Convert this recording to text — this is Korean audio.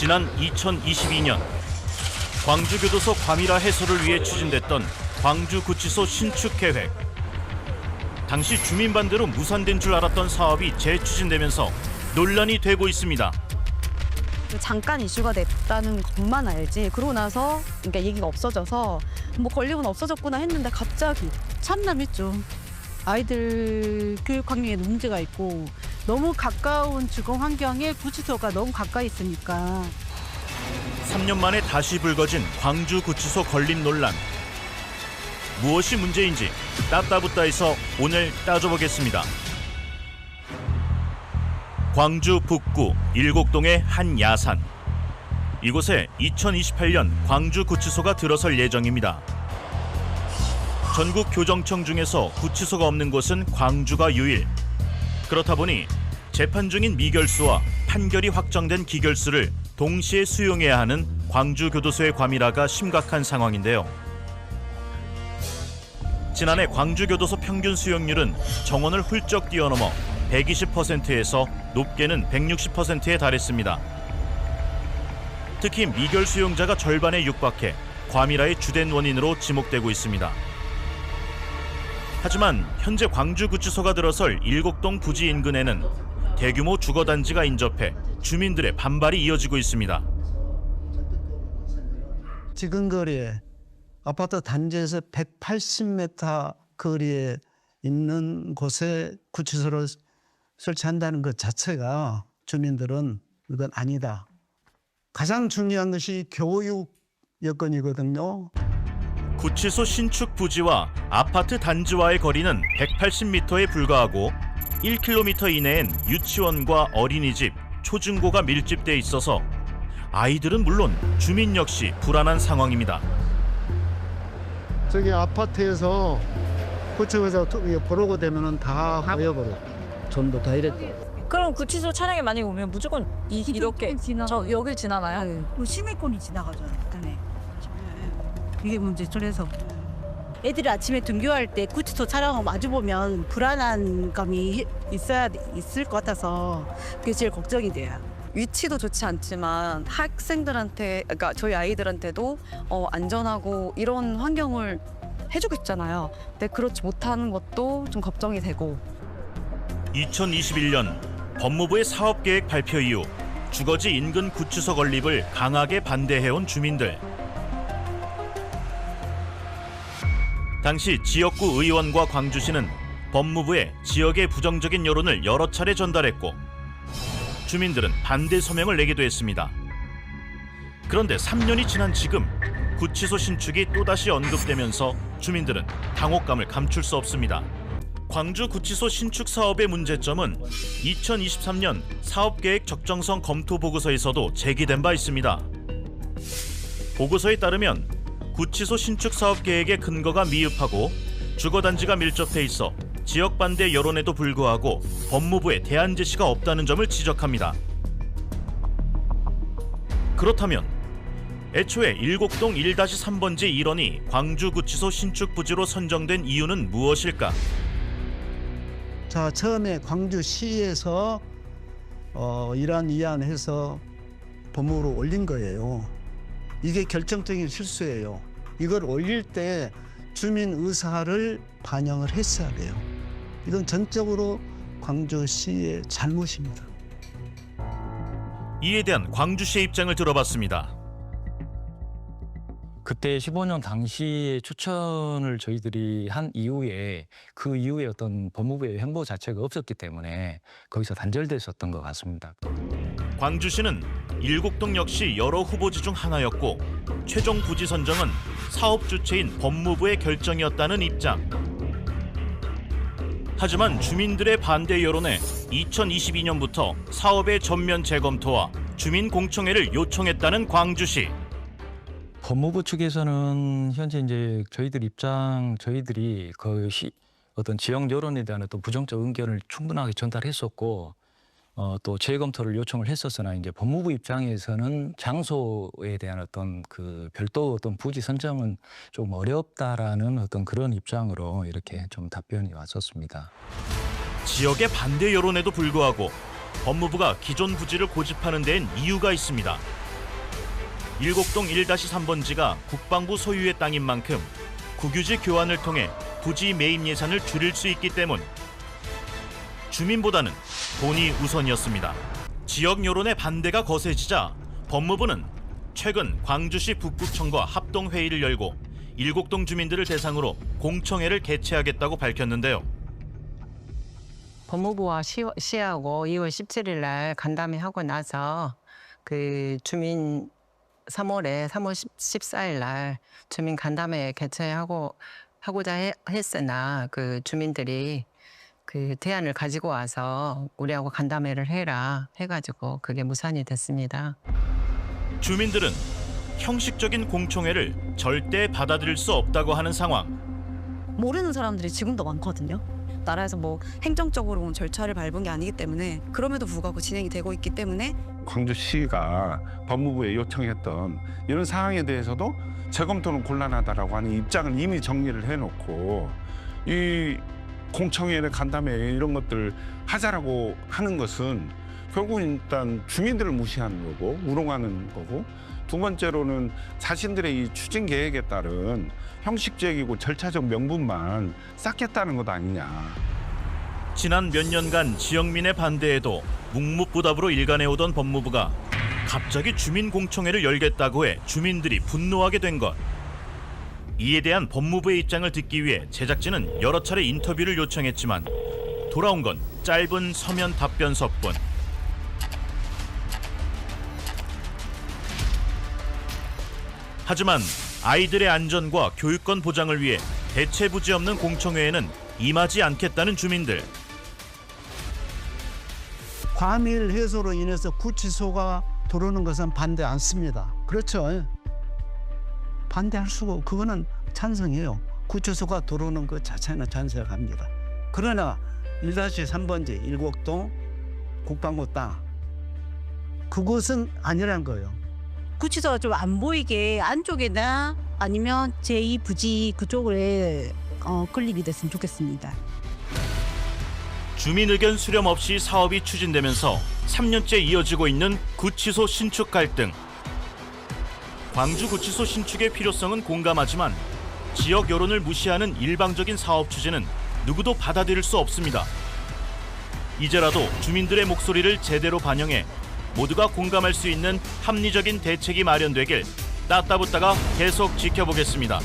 지난 2022년 광주교도소 과밀화 해소를 위해 추진됐던 광주구치소 신축 계획. 당시 주민 반대로 무산된 줄 알았던 사업이 재추진되면서 논란이 되고 있습니다. 잠깐 이슈가 됐다는 것만 알지 그러고 나서 그러니까 얘기가 없어져서 뭐 권리금 없어졌구나 했는데 갑자기 참남했죠. 아이들 교육 환경에 문제가 있고 너무 가까운 주거 환경에 구치소가 너무 가까이 있으니까 3년 만에 다시 불거진 광주 구치소 건립 논란. 무엇이 문제인지 따따붙다에서 오늘 따져보겠습니다. 광주 북구 일곡동의 한 야산. 이곳에 2028년 광주 구치소가 들어설 예정입니다. 전국 교정청 중에서 구치소가 없는 곳은 광주가 유일. 그렇다 보니 재판 중인 미결수와 판결이 확정된 기결수를 동시에 수용해야 하는 광주교도소의 과밀화가 심각한 상황인데요. 지난해 광주교도소 평균 수용률은 정원을 훌쩍 뛰어넘어 120%에서 높게는 160%에 달했습니다. 특히 미결 수용자가 절반에 육박해 과밀화의 주된 원인으로 지목되고 있습니다. 하지만 현재 광주구치소가 들어설 일곡동 부지 인근에는 대규모 주거단지가 인접해 주민들의 반발이 이어지고 있습니다. 지금 거리에 아파트 단지에서 180m 거리에 있는 곳에 구치소를 설치한다는 것 자체가 주민들은 이건 아니다. 가장 중요한 것이 교육 여건이거든요. 구치소 신축 부지와 아파트 단지와의 거리는 180m에 불과하고 1km 이내엔 유치원과 어린이집, 초중고가 밀집돼 있어서 아이들은 물론 주민 역시 불안한 상황입니다. 저기 아파트에서 구치소에서 보러고 되면은 다 보여버려. 전부 다 이랬다. 그럼 구치소 차량이 만약에 오면 무조건 이, 이렇게 지나 저 여길 지나나요? 뭐 시민권이 지나가죠. 일단에 이게 문제. 그래서 애들이 아침에 등교할 때 구치소 차량을 마주 보면 불안한 감이 있어야 있을 것 같아서 그게 제일 걱정이 돼요. 위치도 좋지 않지만 학생들한테 그러니까 저희 아이들한테도 어, 안전하고 이런 환경을 해주고 싶잖아요. 근데 그렇지 못하는 것도 좀 걱정이 되고 2021년 법무부의 사업계획 발표 이후 주거지 인근 구치소 건립을 강하게 반대해온 주민들. 당시 지역구 의원과 광주시는 법무부에 지역의 부정적인 여론을 여러 차례 전달했고 주민들은 반대 소명을 내기도 했습니다. 그런데 3년이 지난 지금 구치소 신축이 또다시 언급되면서 주민들은 당혹감을 감출 수 없습니다. 광주 구치소 신축 사업의 문제점은 2023년 사업계획 적정성 검토 보고서에서도 제기된 바 있습니다. 보고서에 따르면 구치소 신축 사업 계획의 근거가 미흡하고 주거단지가 밀접해 있어 지역 반대 여론에도 불구하고 법무부에 대안 제시가 없다는 점을 지적합니다. 그렇다면 애초에 일곡동 1-3번지 일원이 광주구치소 신축 부지로 선정된 이유는 무엇일까? 자 처음에 광주시에서 어, 이러한 이안해서 법무부로 올린 거예요. 이게 결정적인 실수예요. 이걸 올릴 때 주민 의사를 반영을 했어야 돼요. 이건 전적으로 광주시의 잘못입니다. 이에 대한 광주시의 입장을 들어봤습니다. 그때 15년 당시에 추천을 저희들이 한 이후에 그 이후에 어떤 법무부의 행보 자체가 없었기 때문에 거기서 단절됐었던 것 같습니다. 광주시는 일곡동 역시 여러 후보지 중 하나였고 최종 부지 선정은 사업 주체인 법무부의 결정이었다는 입장. 하지만 주민들의 반대 여론에 2022년부터 사업의 전면 재검토와 주민 공청회를 요청했다는 광주시. 법무부 측에서는 현재 이제 저희들 입장 저희들이 그 시, 어떤 지역 여론에 대한 어떤 부정적 의견을 충분하게 전달했었고 어, 또 재검토를 요청을 했었으나 이제 법무부 입장에서는 장소에 대한 어떤 그 별도 어떤 부지 선정은 좀 어렵다라는 어떤 그런 입장으로 이렇게 좀 답변이 왔었습니다. 지역의 반대 여론에도 불구하고 법무부가 기존 부지를 고집하는 데엔 이유가 있습니다. 일곡동 1-3번지가 국방부 소유의 땅인 만큼 국유지 교환을 통해 부지 매입 예산을 줄일 수 있기 때문 주민보다는 돈이 우선이었습니다. 지역 여론의 반대가 거세지자 법무부는 최근 광주시 북구청과 합동 회의를 열고 일곡동 주민들을 대상으로 공청회를 개최하겠다고 밝혔는데요. 법무부와 시, 시하고 2월 17일 날 간담회 하고 나서 그 주민 3월에 3월 14일 날 주민 간담회 개최하고 하고자 해- 했으나 그 주민들이 그 대안을 가지고 와서 우리하고 간담회를 해라 해가지고 그게 무산이 됐습니다. 주민들은 형식적인 공청회를 절대 받아들일 수 없다고 하는 상황. 모르는 사람들이 지금도 많거든요. 나라에서 뭐 행정적으로 절차를 밟은 게 아니기 때문에 그럼에도 불구하고 진행이 되고 있기 때문에 광주시가 법무부에 요청했던 이런 사항에 대해서도 재검토는 곤란하다라고 하는 입장을 이미 정리를 해놓고 이 공청회를 간담회 이런 것들 하자라고 하는 것은 결국은 일단 주민들을 무시하는 거고 우롱하는 거고 두 번째로는 자신들의 이 추진 계획에 따른 형식적이고 절차적 명분만 쌓겠다는 것 아니냐. 지난 몇 년간 지역민의 반대에도 묵묵부답으로 일관해오던 법무부가 갑자기 주민 공청회를 열겠다고 해 주민들이 분노하게 된 것. 이에 대한 법무부의 입장을 듣기 위해 제작진은 여러 차례 인터뷰를 요청했지만 돌아온 건 짧은 서면 답변서뿐. 하지만 아이들의 안전과 교육권 보장을 위해 대체 부지 없는 공청회에는 임하지 않겠다는 주민들. 과밀 해소로 인해서 구치소가 들어오는 것은 반대 않습니다. 그렇죠. 반대할 수가 없- 그거는 찬성이에요. 구치소가 들어오는 것 자체는 찬성합니다. 그러나 1-3번지 일곡동 국방부 땅 그것은 아니라는 거예요. 구치소가 좀 안 보이게 안쪽에나 아니면 제2 부지 그쪽에 어, 클립이 됐으면 좋겠습니다. 주민 의견 수렴 없이 사업이 추진되면서 3년째 이어지고 있는 구치소 신축 갈등. 광주 구치소 신축의 필요성은 공감하지만 지역 여론을 무시하는 일방적인 사업 추진은 누구도 받아들일 수 없습니다. 이제라도 주민들의 목소리를 제대로 반영해 모두가 공감할 수 있는 합리적인 대책이 마련되길 따따붙다가 계속 지켜보겠습니다.